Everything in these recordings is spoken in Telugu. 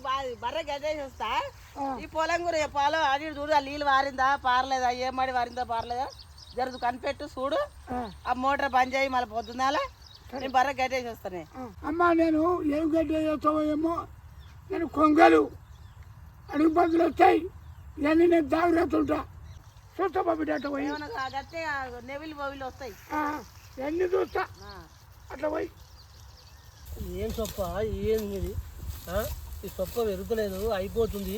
బర్రె ఆ. ఈ పొలం కూడా పాలు అది చూడు ఆ నీళ్ళు వారిందా పారలేదా ఏ మడి వారిందా పారలేదా? జరుగు కనిపెట్టు చూడు. ఆ, మోటార్ బంద్ చేయి మళ్ళీ పొద్దున్నాల నేను బర్రె గడ్డేసి వస్తానే ఆ. అమ్మా నేను ఏం గడ్డి చేస్తావో ఏమో నేను కొంగలు. అడుగు పందులు వస్తాయి. ఇవన్నీ నేను జాగ్రత్త చూస్తా బాబు అట్లా పోయి. గట్టే నెవిలి బొవిలు వస్తాయి. ఇవన్నీ చూస్తా. అట్లా పోయి. ఏం సొప్ప ఏం ఇది? ఆ? ఈ సొప్ప వెరుకలేదు అయిపోతుంది.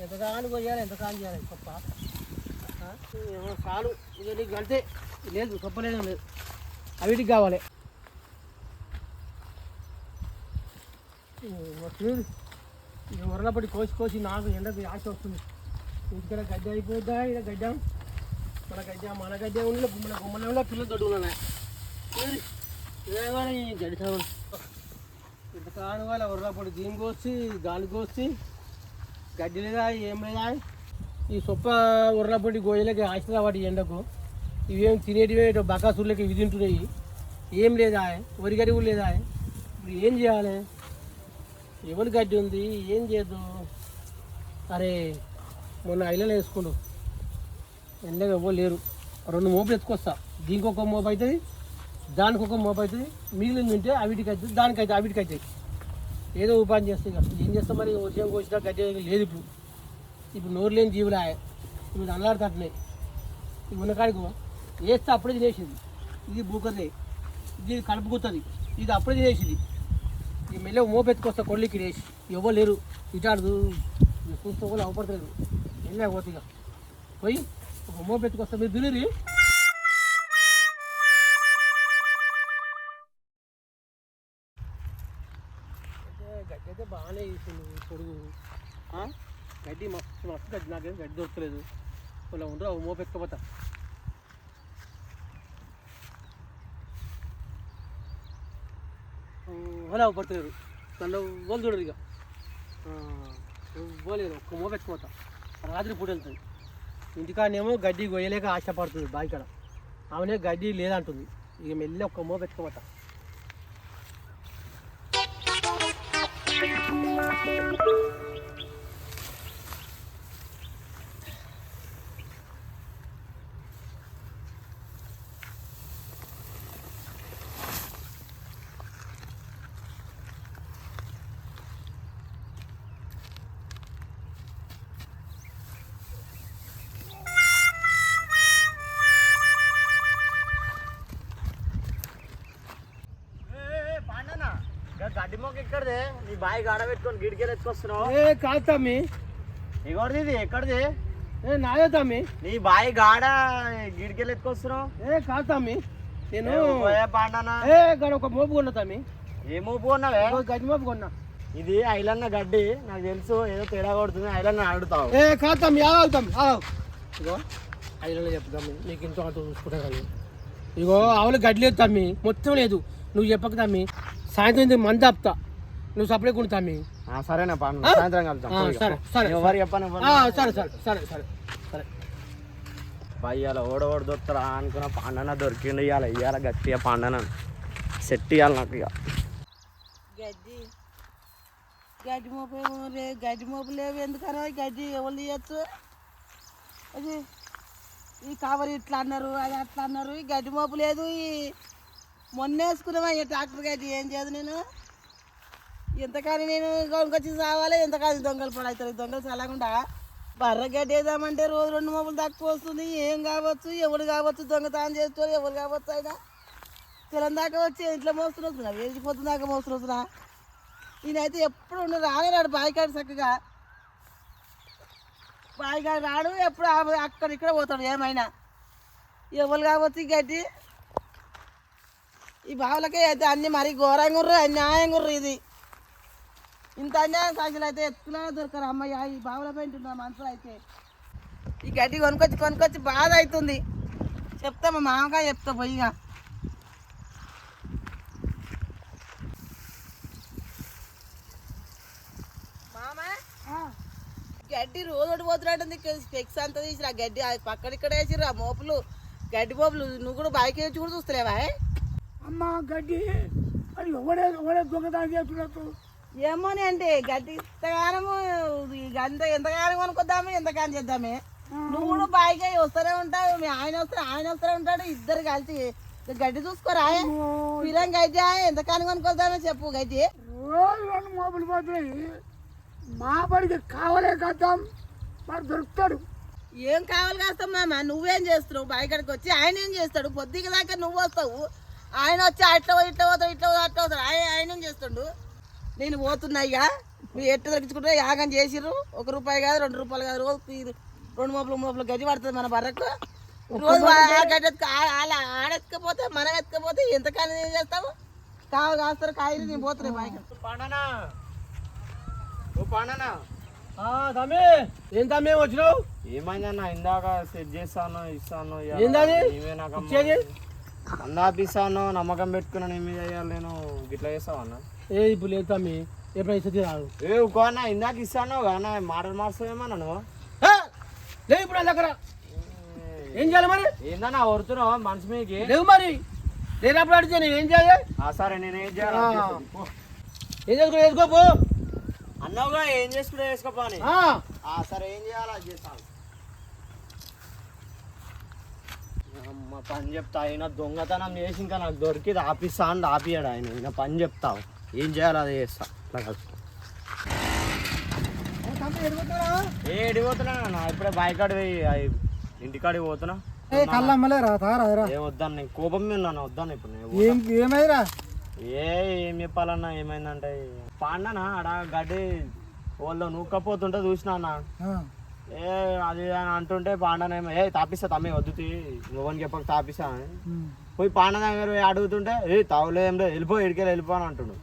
ఎంతకాలం కొయ్యాలి ఎంతకాలం చేయాలి ఈ సొప్ప? ఆ? చాలు ఇక నీకు అంతే లేదు సొప్ప లేదు లేదు అవిటికి కావాలి. వరలపడి కోసి కోసి నాకు ఎండకు ఆశ వస్తుంది. ఇక్కడ గడ్డ అయిపోద్దా ఇక గడ్డ? మన గడ్డ మన గడ్డ ఉండే మన గుమ్మల ఉండే పిల్లలు తోడు ఉన్నాయి ఏమని ఇంత కాను వాళ్ళ ఉర్రపడి దీని కోసి గాలి కోసి గడ్డి లేదా ఏం లేదా ఈ సొప్ప ఉర్రపడి గోయలకి ఆశలా వాటి ఎండకు. ఇవేం తినేటివే ఇటు బకాసుర్లకి ఇవి తింటున్నాయి. ఏం లేదా వరి కూడా లేదా ఇప్పుడు ఏం చేయాలి? ఎవరి గడ్డి ఉంది? ఏం చేయద్దు అరే మొన్న ఐలలో వేసుకుండు. ఎండగా ఎవ్వరు లేరు. రెండు మోపులు ఎత్తుకొస్తా. దీనికి ఒక మోపు అవుతుంది. దానికి ఒక మోపు అవుతుంది మిగిలింది ఉంటే అవిటికి అవుతుంది దానికి అయితే అవిటికి అవుతాయి ఏదో ఉపాయం చేస్తాయి కదా ఏం చేస్తాం మరి? వర్షం కోసినా గడ్డి లేదు ఇప్పుడు. ఇప్పుడు నోరు లేని జీవులా ఇప్పుడు అల్లాడుతున్నాయి ఇప్పుడు ఉన్నకాడికి వేస్తే అప్పుడే తినేసింది. ఇది బూకదే ఇది కలుపుకుతుంది ఇది అప్పుడే తినేసింది. ఈ మెల్ల మోపు ఎత్తుకొస్తా కొళ్ళకి వేసి ఎవరు లేరు. చూస్తే కూడా అవపడతలేదు. వెళ్ళకపోతే ఇక. పోయి ఒక మోపు ఎత్తుకొస్తా మీరు దిలీరి గడ్డి మస్తు మస్తు గడ్డి నాకేం గడ్డి దొరకలేదు. ఇలా ఉండరు అవి మోపు ఎత్తుకపోతా అలా పడతలేరు దానిలో వాళ్ళు చూడరు ఇక. పోలేరు ఒక్క మోపు ఎత్తుకోతా రాత్రి పూట వెళ్తుంది. ఇంటికాడనేమో గడ్డి కొయ్యలేక ఆశపడుతుంది బావి కాడ. ఆమెనే గడ్డి లేదంటుంది. ఇక మెల్లి ఒక్క మోపు ఎత్తుకోతా గడ్డి ఎక్కడిదే? నీ బాయి గాడ పెట్టుకొని గిడికెళ్ళి ఎత్తుకొస్తున్నావు? ఏ కాదు తమ్మి. ఎక్కడిది ఇది ఎక్కడిది? ఏ నాదే తమ్మి. నీ బాయి గాడ గిడికెళ్ళి ఎత్తుకొస్తున్నావు? ఏ కాదు తమ్మి. నేను పాండనా? ఏ గడ ఒక మోపు కొన్నా తమ్మి. ఏ మూపు కొన్నావే? గడ్డి మోపు కొన్నా. ఇది ఐలన్న గడ్డి. నాకు తెలుసు ఏదో తేడా కొడుతుంది ఐలన్న అడుగుతావు. ఏ కాదు తమ్మి ఆగావు ఇగో ఐదులో చెప్తాము నీకు ఇంత చూసుకుంటా కానీ ఇగో ఆవులు గడ్డి లేదు తమ్మి మొత్తం లేదు. నువ్వు చెప్పక తమ్మి. సాయంత్రం మంది ఆపుతా. నువ్వు సప్లై కొను తమ్మి. ఆ, సరేనా పాండు? సాయంత్రం కలుద్దాం. సరే, సరే, ఎవరు చెప్పను ఆ, సరే సరే సరే సరే సరే. బాయ్ ఇవాళ ఓడోడు దొరుకుతారా అనుకున్న పాండన దొరికిండు ఇవాళ ఇవాళ గట్టిగా పాండన సెట్ ఇవ్వాలి నాకు ఇక. గడ్డి. గడ్డి మోపు గడ్డి మోపు లేవు ఎందుకనో ఈ గడ్డి ఎవరు తీయచ్చు? అది ఈ కవర్ ఇట్లా అన్నారు అది అట్లా అన్నారు ఈ గడ్డి మోపు లేదు ఈ మొన్న వేసుకున్నామా ఈ ట్రాక్టర్ గడ్డి? ఏం చేయదు నేను? ఎంతకాని నేను కొనుకొచ్చి సావాలి? ఎంతకాని దొంగలు పడవుతారు దొంగలు చల్లకుండా బర్ర గడ్డి రోజు రెండు మోపులు తక్కువ వస్తుంది. ఏం కావచ్చు? ఎవడు కావచ్చు? దొంగతనం చేస్తారు ఎవరు కావచ్చు అయినా? తెలం దాకా వచ్చి ఇంట్లో మోస్తున్న వస్తున్నా? వేసిపోతుంది దాకా మోస్తున్న వస్తున్నా? నేనైతే ఎప్పుడు ఉండు రానే రాడు బాయికాడు చక్కగా. బాయికాడు రాడు ఎప్పుడు ఆ- అక్కడ ఇక్కడ పోతాడు ఏమైనా. ఎవరు కావచ్చు ఈ గడ్డి? ఈ బావులకే అయితే అన్ని మరీ ఘోరంగా ఉర్రు అన్యాయంగా ఉర్రు ఇది. ఇంత అన్యాయం సాక్షులు అయితే ఎత్తుకున్నా దొరకరు. అమ్మయ్య ఈ బావుల పెంటున్నా మనుషులు అయితే. ఈ గడ్డి కొనుక్కొచ్చి కొనుక్కొచ్చి బాధ అవుతుంది. చెప్తా మా మామగారు చెప్తా పోయిగా. గడ్డి రోజు పోతున్నట్టుంది. స్పెక్స్ అంతా తీసి ఆ గడ్డి వేసిర్రు ఆ మోపులు గడ్డి మోపులు. నువ్వు కూడా బైక్ వేసి కూడా చూస్తలేవా అమ్మ గడ్డి. అది ఎవడే ఎవడే దొంగతనం చేస్తున్నట్టు. ఏమోని అంటే గడ్డి ఇంతగానము అంత ఎంతగానం కొనుక్కొద్దాము ఎంతగానం చేద్దామే? నువ్వు కూడా బాయిగా వస్తూనే ఉంటావు మీ ఆయన వస్తే ఆయన వస్తూనే ఉంటాడు ఇద్దరు కలిసి. గడ్డి చూసుకోరా? పిల్లం గడ్డి ఎంతకాలం కొనుక్కొద్దామో చెప్పు గడ్డి. రోజు రెండు మోపులు పోతున్నాయి మా బడికి కావలే కద్దాం. వాడు దొరుకుతాడు. ఏం కావాలి కాస్తాం మామ? నువ్వేం చేస్తున్నావు? బాయికాడికి వచ్చి ఆయన ఏం చేస్తాడు? పొద్దుకి దాకా నువ్వు వస్తావు. ఆయన వచ్చి అట్లా ఇట్లా పోతావు ఇట్లా పో, అట్లా పోతాడు ఆయన ఆయన ఏం చేస్తుండు? నేను పోతున్నా ఇక. మీరు ఎట్టు దొరికించుకుంటే యాగం చేసిర్రు. ఒక రూపాయి కాదు రెండు రూపాయలు కాదు. రోజు రెండు మోపులు మూడు మోపులు గడ్డి పడుతుంది మన బర్రకు. రోజు అలా ఆడెత్తుకపోతే మనం ఎత్తుకపోతే ఎంతకాలం ఏం చేస్తావు? కావ కాస్తారు కాయలు నేను పోతున్నాయి బాయికాడ పండనా? ఓ పండనా? ఆ, తమ్మి ఏం తమ్మి వచ్చినావు? ఏమైందన్న? ఇందాక సెట్ చేస్తాను ఇస్తాను? అందాపిస్తాను నమ్మకం పెట్టుకున్నా నీ మీద అయ్యాలి నేను. గిట్లా చేస్తావు అన్న? ఏ ఇప్పుడు లేదు తమ్మి ఎప్పుడైనా ఇస్తుంది రాదు ఏ అన్న ఇందాక ఇస్తాను కానీ మాటలు మార్చేమన్నా నువ్వు! లేవు ఇప్పుడు దగ్గర. ఏం. చేయాలి మరి? ఏందన్నా వరుతున్నావు మనసు మీకి లేవు మరి. లేనప్పుడు అడిగితే నేను ఏం చేయాలి? ఆ సరే నేను ఏం చేయాలి. ఏం చేసుకో వేసుకోపో అన్నావుగా ఏం చేసుకుంటే వేసుకోపో అని. ఆ, సరే ఏం చేయాలి అది చేస్తాను. అమ్మ పని చెప్తా ఆయన దొంగతనం చేసి ఇంకా నాకు దొరికిది ఆపిస్తా అని ఆపియాడు ఆయన ఈయన పని చెప్తావు. ఏం చేయాలి అది చేస్తా. అట్లా కాదు. ఏ ఎడిపోతున్నా నా ఇప్పుడే బాయికాడి పోయి ఇంటికాడికి పోతున్నా. తారా ఏ వద్దాను నేను కోపం మీద ఉన్నాను వద్దాను ఇప్పుడు ఏం ఏమైరా ఏ ఏం చెప్పాలన్నా ఏమైందంటే పాండనా? ఆడ గడ్డి వాళ్ళు నూక్కపోతుంటే చూసినా అన్న. ఏ అది అని అంటుంటే పాండనేమో ఏ తాపిస్తా తమ్మి వద్దుతి నువ్వని చెప్పక తాపిస్తా అని. పోయి పాండ దగ్గర పోయి అడుగుతుంటే ఏ తావులే ఏం లేదు వెళ్ళిపో ఇడికెళ్ళి వెళ్ళిపో అని అంటుండు.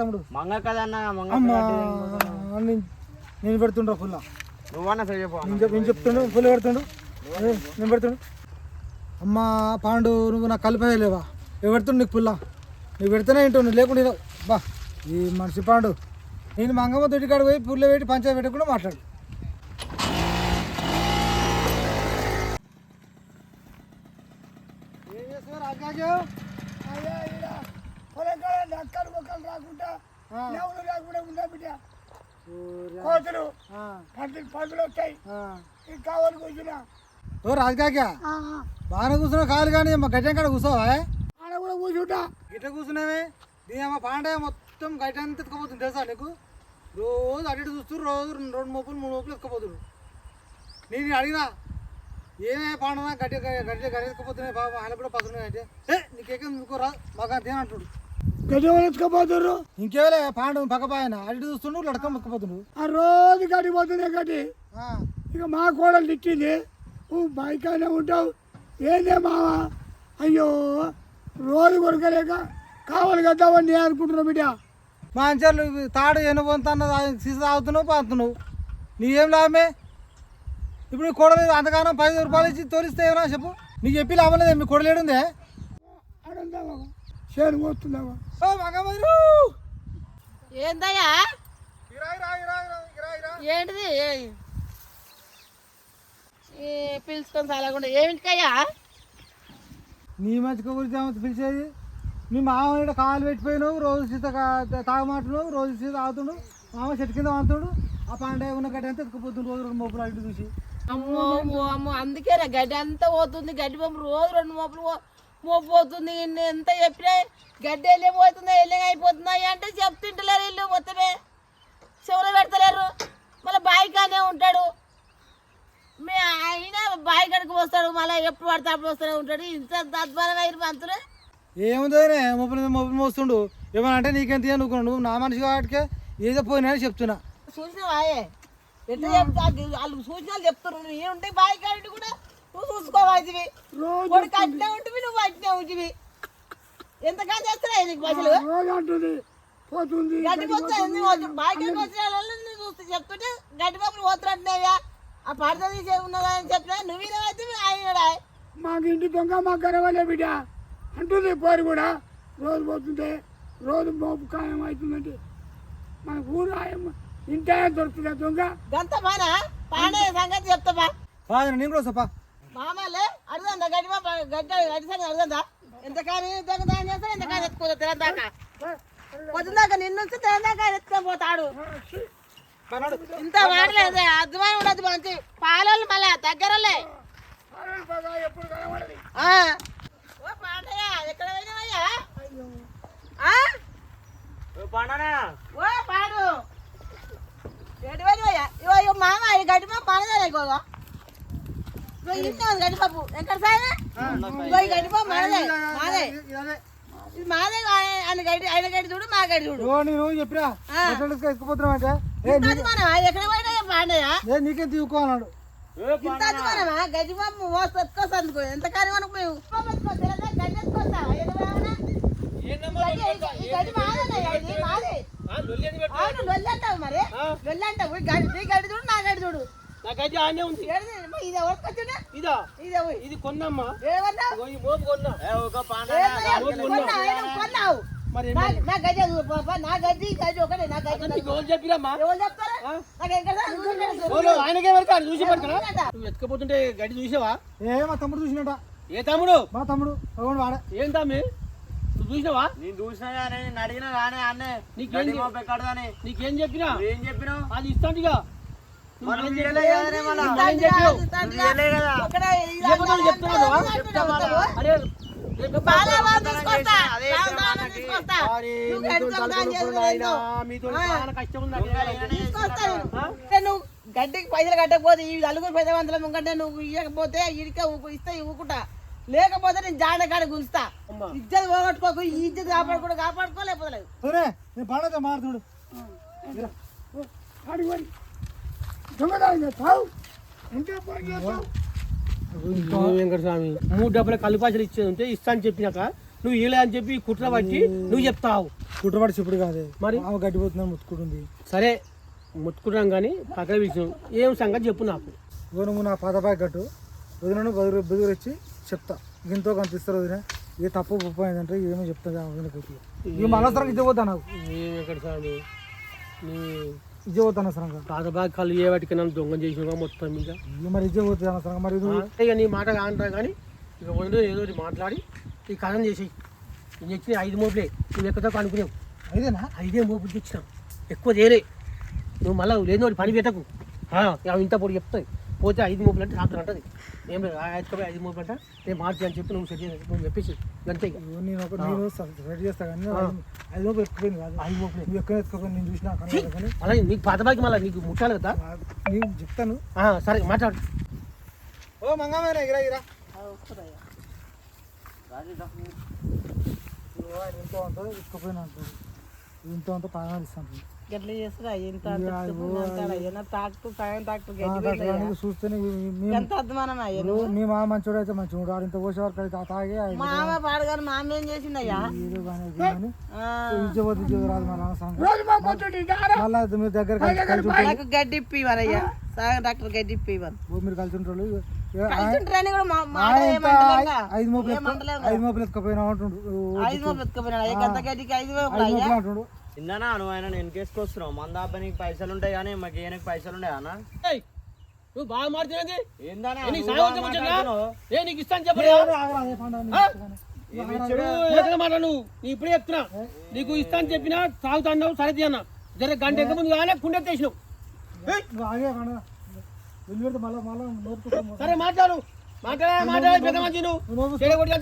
తమ్ముడు? మంగ కదన్న మంగ నేను- పెడుతుండ్రా ఫుల్ నువ్వన్నా సరి చెప్పు. నేను చెప్ నేను చెప్తుండు ఫుల్ పెడుతుండు. నేను పెడుతుండు. అమ్మా పాండు నువ్వు నాకు కలిపేయలేవా నేను పెడుతుండు నీకు పుల్ల నువ్వు పెడితేనే నువ్వు లేకుండా. బా. ఈ మనిషి పాండు నేను మంగమ్మ తొట్టికాడ పోయి పుల్ల పెట్టి పంచాయతీ పెట్టకుండా మాట్లాడు ఏం చేస్తున్నావు రాజాజు కోతులు. పందులు పందులు వస్తాయి. ఈ కావాలి కూర్చున్నా. ఓ రాజకాక బాగానే కూర్చున్నావు కాదు కానీ మా గడ్డం కాడ కూర్చోవా ఆడ కూడా కూర్చుంటా. గిట్ల కూర్చున్నావే? దీని అమ్మ పాండే మొత్తం గడ్డ అంతా ఎత్తుకపోతుంది తెలుసా నీకు? రోజు ఇటు చూస్తూ రోజు రెండు మోపులు మూడు మోపులు ఎత్తుకపోతుడు నేను అడిగినా ఏమే పాండనా గడ్డి గడ్డి గడ్డి ఎత్తుకపోతున్నాయి బాబా? ఆయన కూడా పసున్నాయి అంటే ఏ నీకేకేం ఇంకో రా మాకు అంతే అంటుడు గడ్డి ఎత్తుకపోతారు ఇంకేలే పాండు పక్కపాయన. అటు ఇటు చూస్తుండు లడకం ఎత్తుకపోతుండు ఆ రోజు గడ్డి పోతుంది గడ్డి. ఇక మా కోడలు తిట్టింది. నువ్వు బైకానే ఉంటావు. ఏందే మావా? అయ్యో రోజు కొరకలేక కావాలి కద్దామని నేను అనుకుంటున్నా బిడ్డ. మా అంచెలు తాడు ఎనుబొంతన్న సీసా తాగుతున్నావు పాతున్నావు నీకేం లాభమే? ఇప్పుడు కొడలేదు అంతగానం పది రూపాయలు ఇచ్చి తోలిస్తే ఏమన్నా చెప్పు. నీకు చెప్పి లాభం లేదు? మీ కొడలేడుందే చేను మగమరు ఏందయ్యా? ఏంటిది? ఏ పిలుచుకొని సాలకుండా. ఏమిటికయ్యా నీ మంచిగా గురించి ఏమో పిలిచేది? మీ మామ కాలు పెట్టిపోయినావు రోజు సీత తాగమాటున్నావు రోజు సీత తాగుతుండు మామ చెట్టు కింద వంతుడు ఆ పండుగ ఉన్న గడ్డి అంతా ఎత్తుకుపోతుండు రోజు రెండు మోపులు అటు చూసి. అమ్మో అమ్మో అందుకే గడ్డి అంతా పోతుంది గడ్డి పంపు రోజు రెండు మోపులు పోతుంది ఎంత చెప్పినా గడ్డి వెళ్ళే పోతుందా వెళ్ళే అయిపోతున్నాయి అంటే చెప్తుంటలేరు ఇల్లు మొత్తమే. చెవులు పెడతలేరు. మళ్ళీ బాయికానే ఉంటాడు. మీ ఆయన బాయి కడుకు వస్తాడు మళ్ళీ ఎప్పుడు పడితే అప్పుడు వస్తూనే ఉంటాడు. ఇంత అద్భుతమైన అయిన పంతులు. ఏముందోనే మొబైల్ మొబైల్ మోస్తుండు. ఏమన్నా అంటే నీకేం తీయ నువ్వు నువ్వు నా మనిషి కాబట్టి ఏదో పోయినా అని చెప్తున్నా. చూసినావాయే ఎట్లా చెప్తా? వాళ్ళు సూచనలు చెప్తున్నారు. నువ్వు ఏముంటే బాయి కాడి కూడా? నువ్వు చూసుకోవాలి రోజు కొడుకు అట్నే ఉంటుంది నువ్వు అట్నే ఉంటుంది ఎంతకాలం చేస్తున్నాయి నీకు రోజు అంటుంది. పోతుంది. గడ్డి పోతే బాయికాడికి వచ్చిన వాళ్ళు నువ్వు చూస్తే చెప్తుంటే గడ్డి పప్పులు పోతున్నట్టున్నాయా ఆ పడత తీసే ఉన్నదా అని చెప్పినా నువ్వు వినవైతే ఆయన మాకు ఇంటి దొంగ మాకు గరవలే బిడ్డ. అంటుంది పోరు కూడా. రోజు పోతుంటే రోజు మోపు ఖాయం అవుతుందంటే. మన ఊరు ఇంటే దొరుకుతుందా దొంగ? గంత మానా పాడే సంగతి చెప్తావా? కాదు నేను వస్తాపా మామలే అడుగుదా గడ్డి గడ్డి సంగతి అడుగుదా ఎంతకాని దొంగతనం చేస్తాను ఎంతకాని ఎత్తుకోదా తెలంగాణ పొద్దుదాకా నిన్ను తెలంగాణ ఎత్తుకపోతాడు పన్నాడు ఇంత వాడలేదు అర్థమైన ఉండదు మంచి. పాలోళ్ళు మళ్ళా దగ్గరలే. ఎక్కడ పోయినావయ్యా? ఓ పాడు. ఎటు పోయినావయ్యా? ఇగో మామ ఈ గడ్డి పప్పు మనదే ఇగో ఇగో. ఇగో ఇంట్లో ఉంది గడ్డి పప్పు ఎక్కడ సాయన మాదే. ఆయన ఆయన చూడు మా చూడు. నేను చెప్పిరా. అంటే? ఎక్కడ పోయినా నీకేం తీసుకో అన్నాడు. ఇంత అందుకో. ఎంత కానీ మనకు మేము. మాదే. అవును లొల్లి అంటావు మరి. లొల్లి అంటావు. గడ్డి చూడు నా గడ్డి చూడు. నాకైతే ఆనే ఉంది. ఇది ఇదా? ఇదే కొన్నమ్మా. ఈ మోపు కొన్నా? కొన్నావు, మరి నా ఒకటే ఎవరు చెప్పిరమ్మా? ఎవరు చెప్తారా? ఆయనకే చూసి నువ్వు ఎత్తుకపోతుంటే గడ్డి చూసావా? ఏ మా తమ్ముడు చూసినట. ఏ తమ్ముడు? మా తమ్ముడు వాడే. ఏం తమ్మి? నువ్వు చూసినావా నేను చూసినా కానీ నేను అడిగినా కానీ అన్నే. నీకేం చెప్పినా? ఏం చెప్పినావు? అది ఇస్తాంటిగా. మరి నువ్వు? గడ్డికి పైసలు కట్టకపోతే ఈ నలుగురు పెద్ద వందల ముంకంటే నువ్వు ఇవ్వకపోతే ఇడికే ఊకు ఇస్తే ఇవ్వకుంటా లేకపోతే నేను జాడ కాడ గుంచుతా. ఇజ్జత్ పోగొట్టుకోకు ఈ ఇజ్జత్ కాపాడుకో కాపాడుకో లేకపోతే లేదు. సరే నేను పాడతా మారుతుడు. దొంగదాని చేస్తావు ఇంకే పని చేస్తావు? నువ్వు వెంకటస్వామి మూడు డబ్బుల కళ్ళు పైసలు ఇచ్చేది ఉంటే ఇస్తా అని చెప్పినాక నువ్వు ఇలే అని చెప్పి కుట్ర పట్టి నువ్వు చెప్తావు. కుట్రవాడు చెప్పుడు కాదే. మరి? ఆమె గడ్డిపోతున్నా ముట్టుకుంటుంది సరే ముట్టుకుంటాం కానీ పక్కన విషయం ఏం సంగతి చెప్పు నాకు. నువ్వు నా పాత బ్యాగ్ కట్టు వదినను బదులు బదులు వచ్చి చెప్తా. ఇంతో కనిపిస్తారు వదిన. ఏ తప్పు గొప్ప ఏంటంటే ఏమో చెప్తా వదినకి ఇవి మళ్ళీ ఇదే పోతా నాకు. ఏ వెంకటస్వామి? నీ ఇదే పోతా అనవసరంగా పాత ఏ వాటికి నన్ను దొంగ చేసినవా మొత్తం మీద. ఇవి మరి ఇదే పోతుంది అనవసరంగా మరి ఇక నీ మాట కాంటా కానీ ఇక వదిలే ఏదో ఒకటి మాట్లాడి ఈ కథం చేసేయి. నేను తెచ్చిన ఐదు మోపులే నువ్వు ఎక్కడితో అనుకునేవు ఇదేనా ఐదే మోపులు తెచ్చినాం ఎక్కువ తేలే నువ్వు మళ్ళీ లేని పని పెట్టకు. ఇంత పొడి చెప్తాయి. పోతే ఐదు మోపులు అంటే రాత్రి అంటది. ఏం లేదు ఆ ఎత్తుకపోయి ఐదు మోపులు అంట నేను మార్చి అని చెప్పి నువ్వు సెట్ చేసి నువ్వు చెప్పేసి అంతే నేను ఒక నేను చేస్తా కానీ ఐదు- లోపు ఎత్తుకుపోయింది కాదు. ఐదు మోపులే. నువ్వు ఎత్తుకోపోయి నేను చూసినా కానీ అలాగే నీకు పాత బాకి మళ్ళీ నీకు ముట్టాలి కదా? ఆ, నేను చెప్తాను. సరే మాట్లాడు. ఓ మంగమ్మ ఇరా ఇరా. ఇంతో అంతా ఎత్తుకుపోయినా అంటాడు ఇంతో అంతా పాగా ఇస్తాను గట్ల చేస్తున్నా ఎంత ఇక అదిగో అయ్యా తాకుతూ సాయం తాకుతూ గడ్డి చూస్తేనే ఎంత అద్మానం అయ్యా ఇప్పుడు మీ మామ మంచోడు అయితే మంచిగా ఆడు ఇంత పోసే వరకు తాగే ఆయన మా అమ్మ పాడగాను మా అమ్మ ఏం రోజు మా మళ్ళీ దగ్గర గడ్డి ఇప్పి ఇవ్వనయ్యా సాయం డాక్టర్ గడ్డి ఇప్పి ఇవ్వను. మీరు కలిసి ఉంటారు. ఐదు మోపులు ఎత్తుకో- ఏమంటలేదుగా. ఐదు మోపులు ఎత్తుకపోయినా అంటుండు. ఐదు మోపు ఎత్తుకుపోయినా ఎంత గడ్డికి ఐదు మోపులు మోపులు అంటుండు. ఇందనా నువ్వు ఆయన నేను కేసుకొస్తున్నావు మంద నీకు పైసలు ఉంటాయి కానీ మాకు ఈయనకి పైసలు ఉంటాయి అన్న? ఏయ్, నువ్వు బాగా ఏందన్నా? ఏ, నీకు ఇస్తాను చెప్పలేదు. నువ్వు ఎక్కడ మాట నువ్వు నీ ఇప్పుడే చెప్తున్నా. నీకు ఇస్తాను చెప్పినా తాగుతాన్నావు సరే అన్న జర గంట ఎంత ముందు కానీ నోపుకుంటాము సరే మాట్లాడు. మాట్లాడే మాట్లాడే పెద్ద మంచి నువ్వు.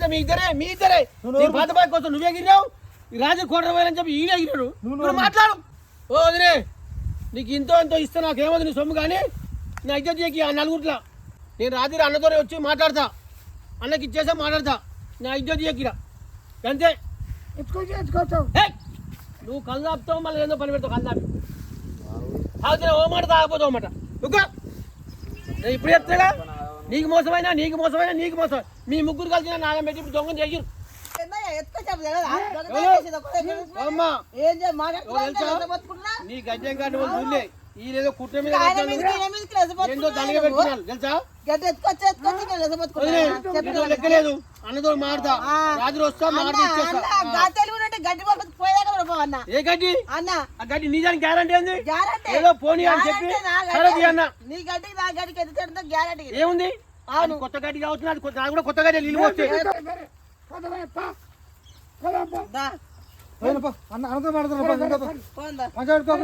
మీ ఇద్దరే మీ ఇద్దరే. నీ పాత బాయ్ కోసం నువ్వే గిరినావు రాజు కోట పోయాలని చెప్పి ఈయన ఎగిరాడు నువ్వు మాట్లాడు. ఓ వదిలే నీకు ఇంతో ఎంతో ఇస్తే నాకేమవుతుంది నీ సొమ్ము కానీ నా ఇద్దరు చేకి ఆ నలుగురిలో నేను రాత్రి అన్నతోనే వచ్చి మాట్లాడతా. అన్నకి ఇచ్చేసా మాట్లాడతా. నా ఇద్దరు చేకిరా అంతే! నువ్వు కళ్ళు ఆపుతావు మళ్ళీ ఏందో పని పెడతావు కళ్ళు ఆపి. తాగితే ఓ మాట తాగపోతావు మాట. ఇప్పుడు చెప్తాగా నీకు మోసమైనా నీకు మోసమైనా నీకు మోసం మీ ముగ్గురు కలిసిన నాగం పెట్టి ఇప్పుడు దొంగ చేసిరు నీ చూడలే. లేదో కుట్ర మీద ఏందో. పెట్టినాను తెలుసా? లెక్కలేదు. అన్నతో ఆ. రాత్రి వస్తా గడ్డి అన్న. ఏ గడ్డి? అన్న, ఆ గడ్డి నీ దానికి గ్యారంటీ ఏంది? గ్యారెంటీ. ఏదో పోనీ అని చెప్పి అన్న. నీ గడ్డికి నా గడ్డికి ఎంత తేడా ఉందో గ్యారెంటీ. ఏముంది? కొత్త గడ్డి కావచ్చు నాకు కూడా కొత్త గడ్డి అన్న అన్నతో మంచిగా పెట్టుకో